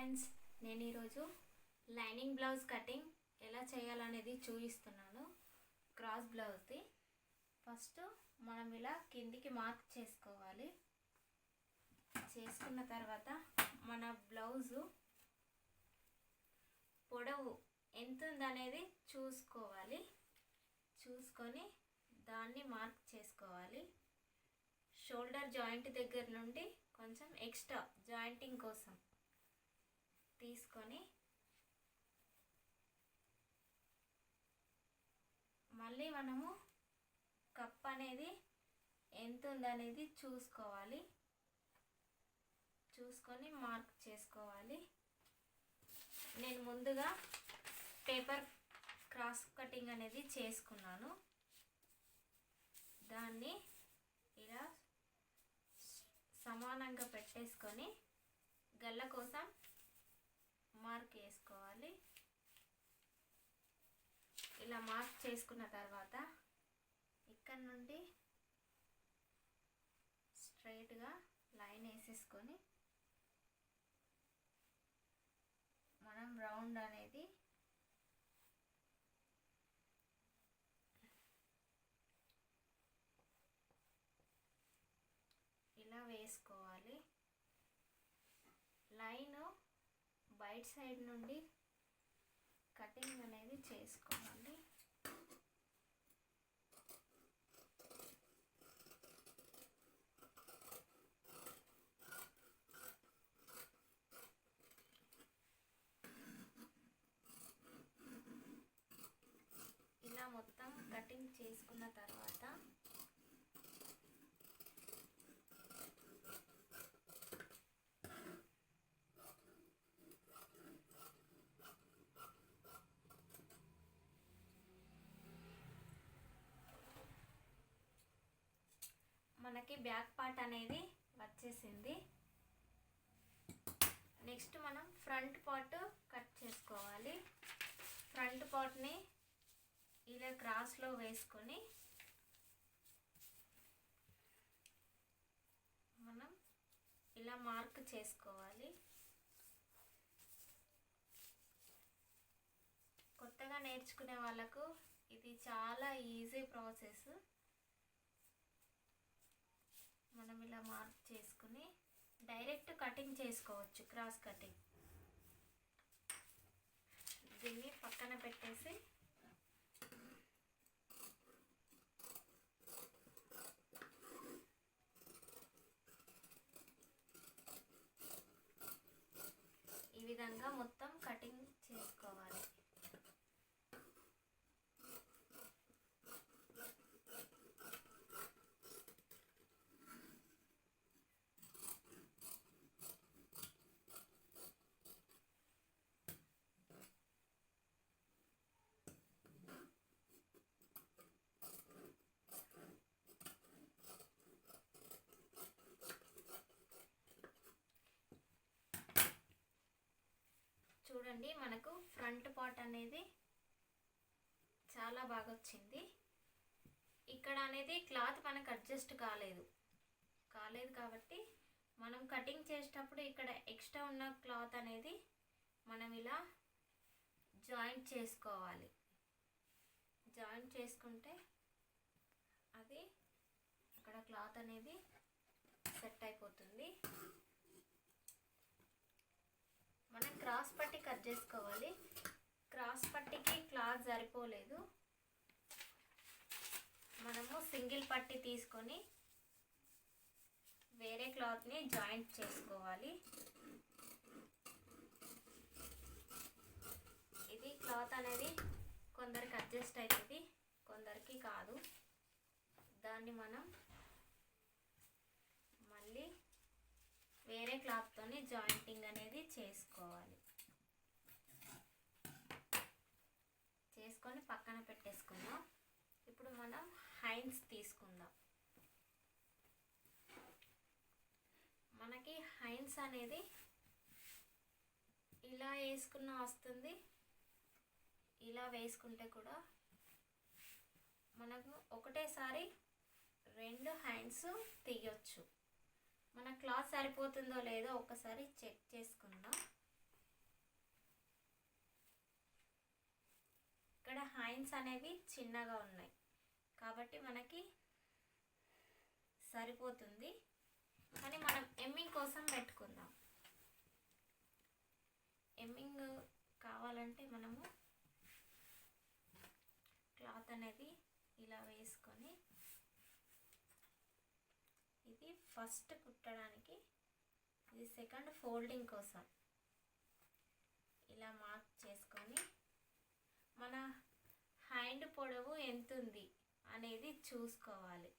Friends నేను ఈరోజు lining blouse cutting ఎలా చేయాలనేది చూపిస్తున్నాను. క్రాస్ బ్లౌజ్ది. ఫస్ట్ మనం ఇలా కిందికి మార్క్ చేసుకోవాలి. చేసుకున్న తర్వాత మన బ్లౌజు పొడవు ఎంత ఉందనేది చూసుకోవాలి. చూసుకొని దాన్ని మార్క్ చేసుకోవాలి. షోల్డర్ జాయింట్ దగ్గర నుండి కొంచెం ఎక్స్ట్రా జాయింటింగ్ కోసం. తీసుకొని మళ్ళీ మనము కప్ అనేది ఎంత ఉందనేది చూసుకోవాలి. చూసుకొని మార్క్ చేసుకోవాలి. నేను ముందుగా పేపర్ క్రాస్ కటింగ్ అనేది చేసుకున్నాను. దాన్ని ఇలా సమానంగా పెట్టేసుకొని గల్ల కోసం మార్క్ వేసుకోవాలి. ఇలా మార్క్ చేసుకున్న తర్వాత ఇక్కడ నుండి స్ట్రైట్గా లైన్ వేసేసుకొని మనం రౌండ్ అనేది ఇలా వేసుకోవాలి లైన్ రైట్ సైడ్ నుండి కటింగ్ అనేది చేసుకోవాలి ఇలా మొత్తం కటింగ్ చేసుకున్న తర్వాత మనకి బ్యాక్ పార్ట్ అనేది వచ్చేసింది. నెక్స్ట్ మనం ఫ్రంట్ పార్ట్ కట్ చేసుకోవాలి. ఫ్రంట్ పార్ట్ని ఇలా క్రాస్లో వేసుకొని మనం ఇలా మార్క్ చేసుకోవాలి. కొత్తగా నేర్చుకునే వాళ్ళకు ఇది చాలా ఈజీ ప్రాసెస్. మనం ఇలా మార్క్ చేసుకుని డైరెక్ట్ కటింగ్ చేసుకోవచ్చు క్రాస్ కటింగ్. దీన్ని పక్కన పెట్టేసి ఈ విధంగా మొత్తం కటింగ్ చేసుకోవాలి చూడండి మనకు ఫ్రంట్ పార్ట్ అనేది చాలా బాగా వచ్చింది. ఇక్కడ అనేది క్లాత్ మనకు అడ్జస్ట్ కాలేదు. కాలేదు కాబట్టి మనం కటింగ్ చేసేటప్పుడు ఇక్కడ ఎక్స్ట్రా ఉన్న క్లాత్ అనేది మనం ఇలా జాయింట్ చేసుకోవాలి. జాయింట్ చేసుకుంటే అది అక్కడ క్లాత్ అనేది సెట్ అయిపోతుంది. మనం క్రాస్ పట్టి కట్ చేసుకోవాలి. క్రాస్ పట్టికి క్లాత్ సరిపోలేదు. మనము సింగిల్ పట్టి తీసుకొని వేరే క్లాత్ని జాయింట్ చేసుకోవాలి. ఇది క్లాత్ అనేది కొందరికి అడ్జస్ట్ అవుతుంది కొందరికి కాదు. దాన్ని మనం మళ్ళీ వేరే క్లాత్తోని జాయింటింగ్ అనేది చేసుకోవాలి. చేసుకొని పక్కన పెట్టేసుకుందాం. ఇప్పుడు మనం హైన్స్ తీసుకుందాం. మనకి హైన్స్ అనేది ఇలా వేసుకున్న వస్తుంది. ఇలా వేసుకుంటే కూడా మనకు ఒకటేసారి రెండు హ్యాండ్స్ తీయొచ్చు. మన క్లాత్ సరిపోతుందో లేదో ఒకసారి చెక్ చేసుకుందాం. ఇక్కడ హైన్స్ అనేవి చిన్నగా ఉన్నాయి. కాబట్టి మనకి సరిపోతుంది. కానీ మనం ఎమ్మింగ్ కోసం పెట్టుకుందాం. ఎమ్మింగ్ కావాలంటే మనము క్లాత్ అనేది ఇలా వేసుకొని ఇది ఫస్ట్ కుట్టడానికి ఇది సెకండ్ ఫోల్డింగ్ కోసం. ఇలా మార్క్ చేసుకొని మన హ్యాండ్ పొడవు ఎంత ఉంది అనేది చూసుకోవాలి.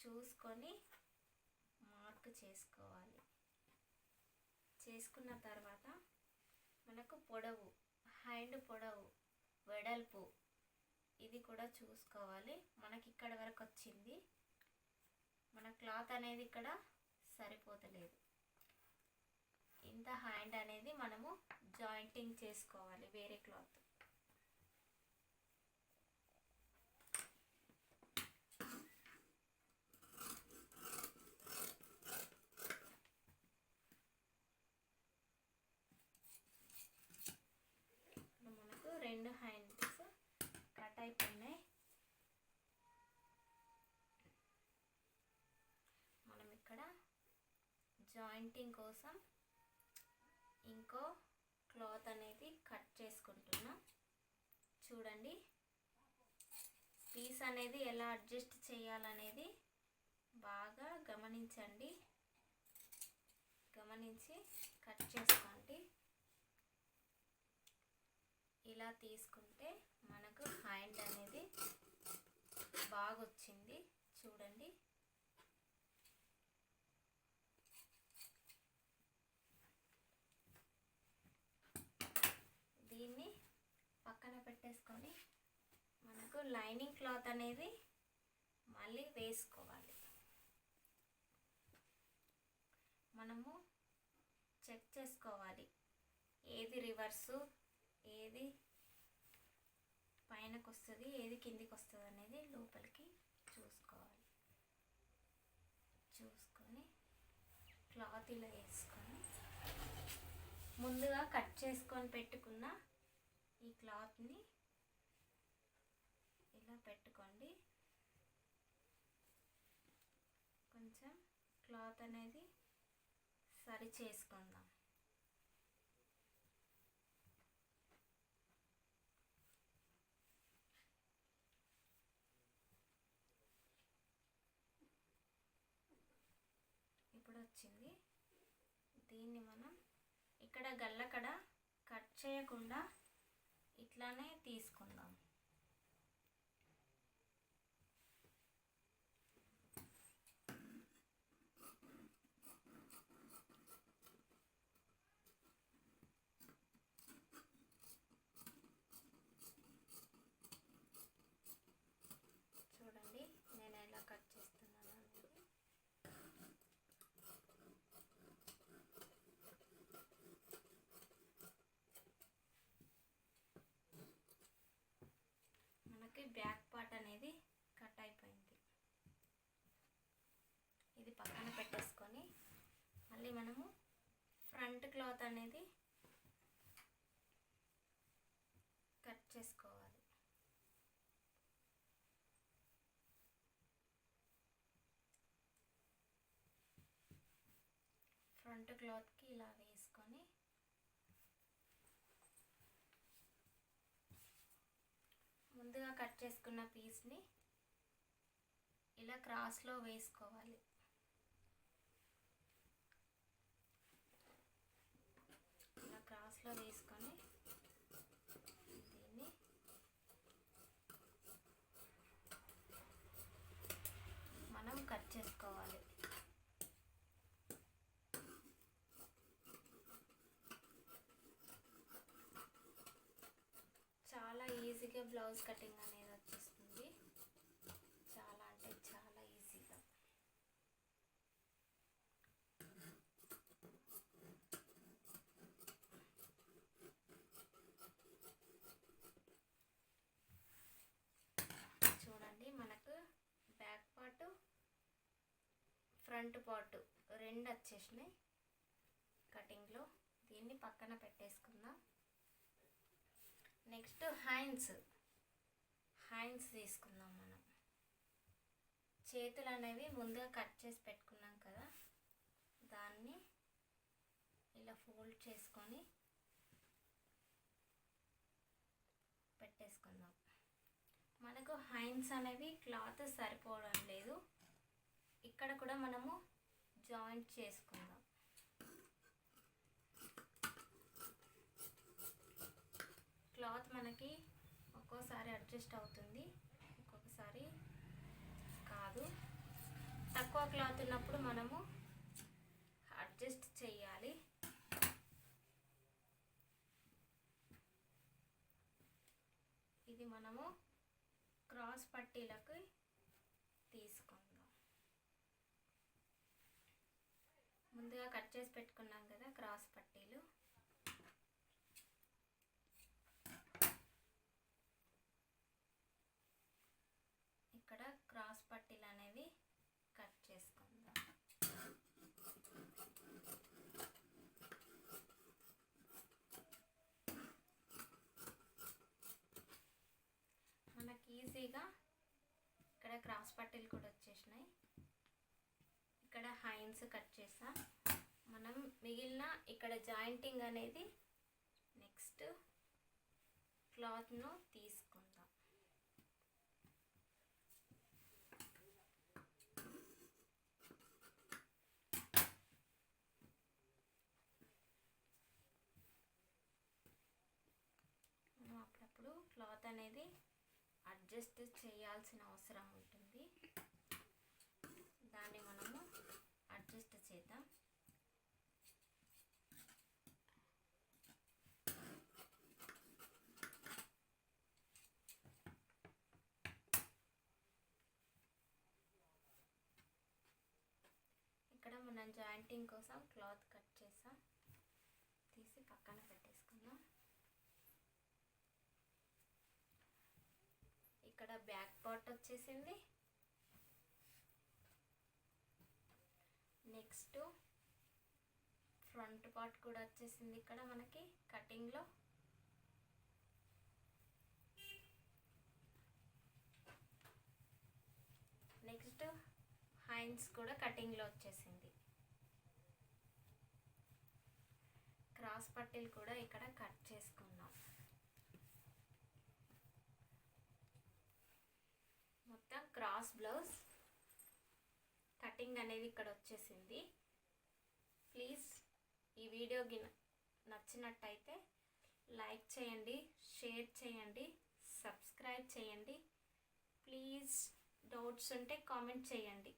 చూసుకొని మార్క్ చేసుకోవాలి. చేసుకున్న తర్వాత మనకు పొడవు హ్యాండ్ పొడవు వెడల్పు ఇది కూడా చూసుకోవాలి. మనకి ఇక్కడ వరకు వచ్చింది. మన క్లాత్ అనేది ఇక్కడ సరిపోతలేదు. ఇంత హ్యాండ్ అనేది మనము జాయింటింగ్ చేసుకోవాలి వేరే క్లాత్ ఇప్పుడు మనకు రెండు హ్యాండ్స్ కట్ అయిపోయినాయి మనం ఇక్కడ జాయింటింగ్ కోసం ఇంకో క్లాత్ అనేది కట్ చేసుకుంటున్నాం. చూడండి. పీస్ అనేది ఎలా అడ్జస్ట్ చేయాలనేది బాగా గమనించండి. గమనించి కట్ చేసుకోండి. ఇలా తీసుకుంటే మనకు హ్యాండ్ అనేది బాగా వచ్చింది చూడండి దీన్ని పక్కన పెట్టేసుకొని మీకు లైనింగ్ క్లాత్ అనేది మళ్ళీ వేసుకోవాలి. మనము చెక్ చేసుకోవాలి. ఏది రివర్సు ఏది పైనకు వస్తుంది ఏది కిందికి వస్తుంది అనేది లోపలికి చూసుకోవాలి. చూసుకొని క్లాత్ ఇలా వేసుకొని ముందుగా కట్ చేసుకొని పెట్టుకున్న ఈ క్లాత్ని పెట్టుకోండి. కొంచెం క్లాత్ అనేది సరి చేసుకుందాం. ఇప్పుడు వచ్చింది దీన్ని మనం ఇక్కడ గల్లకడ కట్ చేయకుండా ఇట్లానే తీసుకుందాం చూడండి నేను ఎలా కట్ చేస్తున్నాను అనేది మనకి బ్యాక్ పార్ట్ అనేది కట్ అయిపోయింది. ఇది పక్కన పెట్టేసుకొని మళ్ళీ మనము ఫ్రంట్ క్లాత్ అనేది కట్ చేసుకోవాలి. ఫ్రంట్ క్లాత్కి ఇలా వేసుకొని ముందుగా కట్ చేసుకున్న పీస్ని ఇలా క్రాస్లో వేసుకోవాలి. ఇలా క్రాస్లో వేసుకొని దీన్ని మనం కట్ చేసుకోవాలి చాలా ఈజీగా బ్లౌజ్ కటింగ్ అనేది వచ్చేస్తుంది. చాలా అంటే చాలా ఈజీగా. చూడండి మనకు బ్యాక్ పార్ట్ ఫ్రంట్ పార్ట్ రెండు వచ్చేసినాయి కటింగ్లో. దీన్ని పక్కన పెట్టేసుకుందాం. Next hands. హ్యాండ్స్ తీసుకుందాం మనం. చేతులు అనేవి ముందుగా కట్ చేసి పెట్టుకున్నాం కదా దాన్ని ఇలా ఫోల్డ్ చేసుకొని పెట్టేసుకుందాం. మనకు హ్యాండ్స్ అనేవి క్లాత్ సరిపోవడం లేదు. ఇక్కడ కూడా మనము జాయింట్ చేసుకుందాం. క్లాత్ మనకి ఒక్కోసారి అడ్జస్ట్ అవుతుంది. ఒక్కొక్కసారి కాదు. తక్కువ క్లాత్ ఉన్నప్పుడు మనము అడ్జస్ట్ చేయాలి. ఇది మనము క్రాస్ పట్టీలకు తీసుకుందాం. ముందుగా కట్ చేసి పెట్టుకున్నాం కదా క్రాస్ పట్టీలు ఇక్కడ క్రాస్ పట్టీలు అనేవి కట్ చేసుకుందాం మనకి ఇక్కడ క్రాస్ పట్టీలు కూడా వచ్చేసినాయి. ఇక్కడ హైన్స్ కట్ చేసా. మనం మిగిలిన ఇక్కడ జాయింటింగ్ అనేది నెక్స్ట్ క్లాత్ను తీసుకుందాం. మనం అప్పుడప్పుడు క్లాత్ అనేది అడ్జస్ట్ చేయాల్సిన అవసరం ఉంటుంది. దాన్ని మనము అడ్జస్ట్ చేద్దాం. ఇక్కడ మనం జాయింటింగ్ కోసం క్లాత్ కట్ చేసాం తీసి పక్కన పెట్టేసుకుందాం ఇక్కడ బ్యాక్ పార్ట్ వచ్చేసింది. నెక్స్ట్ ఫ్రంట్ పార్ట్ కూడా వచ్చేసింది ఇక్కడ మనకి కటింగ్లో నెక్స్ట్ హైన్స్ కూడా కటింగ్లో వచ్చేసింది. క్రాస్ పట్టీలు కూడా ఇక్కడ కట్ చేసుకున్నాం మొత్తం క్రాస్ బ్లౌజ్ కటింగ్ అనేది ఇక్కడ వచ్చేసింది. ప్లీజ్ ఈ వీడియో నచ్చినట్టయితే లైక్ చేయండి షేర్ చేయండి సబ్స్క్రైబ్ చేయండి. ప్లీజ్ డౌట్స్ ఉంటే కామెంట్ చేయండి.